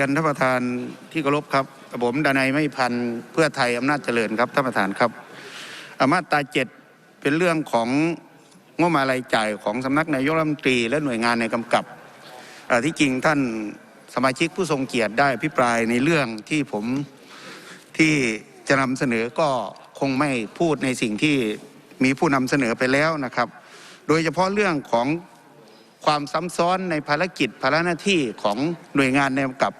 รียนท่านประธานที่เคารพครับ ผมดนัยไม่พันเพื่อไทยอำนาจเจริญครับท่านประธานครับอามาตราเจ็ดเป็นเรื่องของงบมารายจ่ายของสำนักนายกรัฐมนตรี และหน่วยงานในกำกับที่จริงท่านสมาชิกผู้ทรงเกียรติได้อภิปรายในเรื่องที่ผมที่จะนำเสนอก็คงไม่พูดในสิ่งที่มีผู้นำเสนอไปแล้วนะครับ โดยเฉพาะเรื่องของความซ้ำซ้อนในภารกิจภาระหน้าที่ของหน่วยงานในกำกับ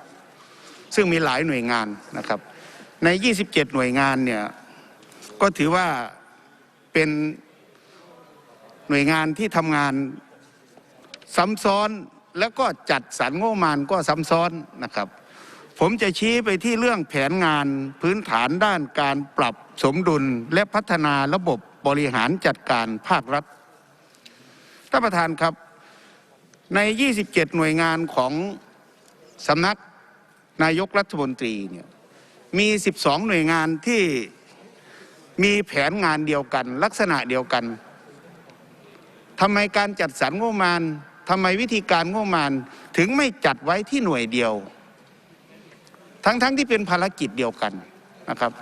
ซึ่งมีหลายหน่วยงานนะครับใน 27 หน่วยงานเนี่ยก็ถือว่าเป็นหน่วยงานที่ทำงานซ้ำซ้อนแล้วก็จัดสรรงบประมาณก็ซ้ำซ้อนนะครับ ผมจะชี้ไปที่เรื่องแผนงานพื้นฐานด้านการปรับสมดุลและพัฒนาระบบบริหารจัดการภาครัฐท่านประธานครับใน 27 หน่วยงานของสำนัก นายกรัฐมนตรีเนี่ยมี 12 หน่วยงานที่มีแผนงานเดียวกัน ลักษณะเดียวกันทำไมการจัดสรรงบประมาณทำไมวิธีการงบประมาณถึงไม่จัดไว้ที่หน่วยเดียว ทั้งๆทที่เป็นภารกิจเดียวกันนะครับ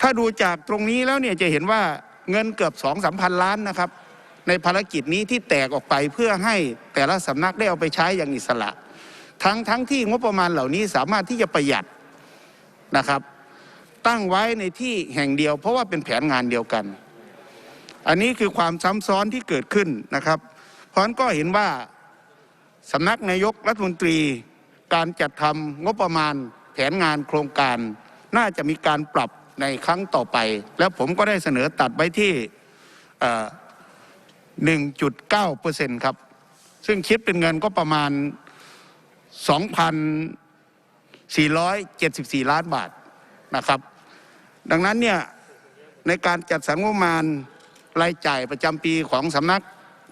ถ้าดูจากตรงนี้แล้วเนี่ยจะเห็นว่าเงินเกือบสองสามพันล้านนะครับ ในภารกิจนี้ที่แตกออกไปเพื่อให้แต่ละสำนักได้เอาไปใช้อย่างอิสระ ทั้งทั้งที่งบประมาณเหล่านี้สามารถที่จะประหยัดนะครับ ตั้งไว้ในที่แห่งเดียว เพราะว่าเป็นแผนงานเดียวกัน อันนี้คือความซ้ำซ้อนที่เกิดขึ้นนะครับ เพราะนั้นก็เห็นว่าสำนักนายกรัฐมนตรี การจัดทำงบประมาณแผนงานโครงการ น่าจะมีการปรับในครั้งต่อไป แล้วผมก็ได้เสนอตัดไว้ที่1.9เปอร์เซ็นต์ครับ ซึ่งคิดเป็นเงินก็ประมาณ 2,474ล้านบาทนะครับ ดังนั้นเนี่ยในการจัดสรรงบประมาณรายจ่ายประจำปีของสำนัก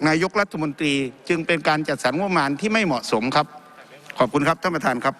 นายกรัฐมนตรี จึงเป็นการจัดสรรงบประมาณที่ไม่เหมาะสมครับ ขอบคุณครับท่านประธานครับ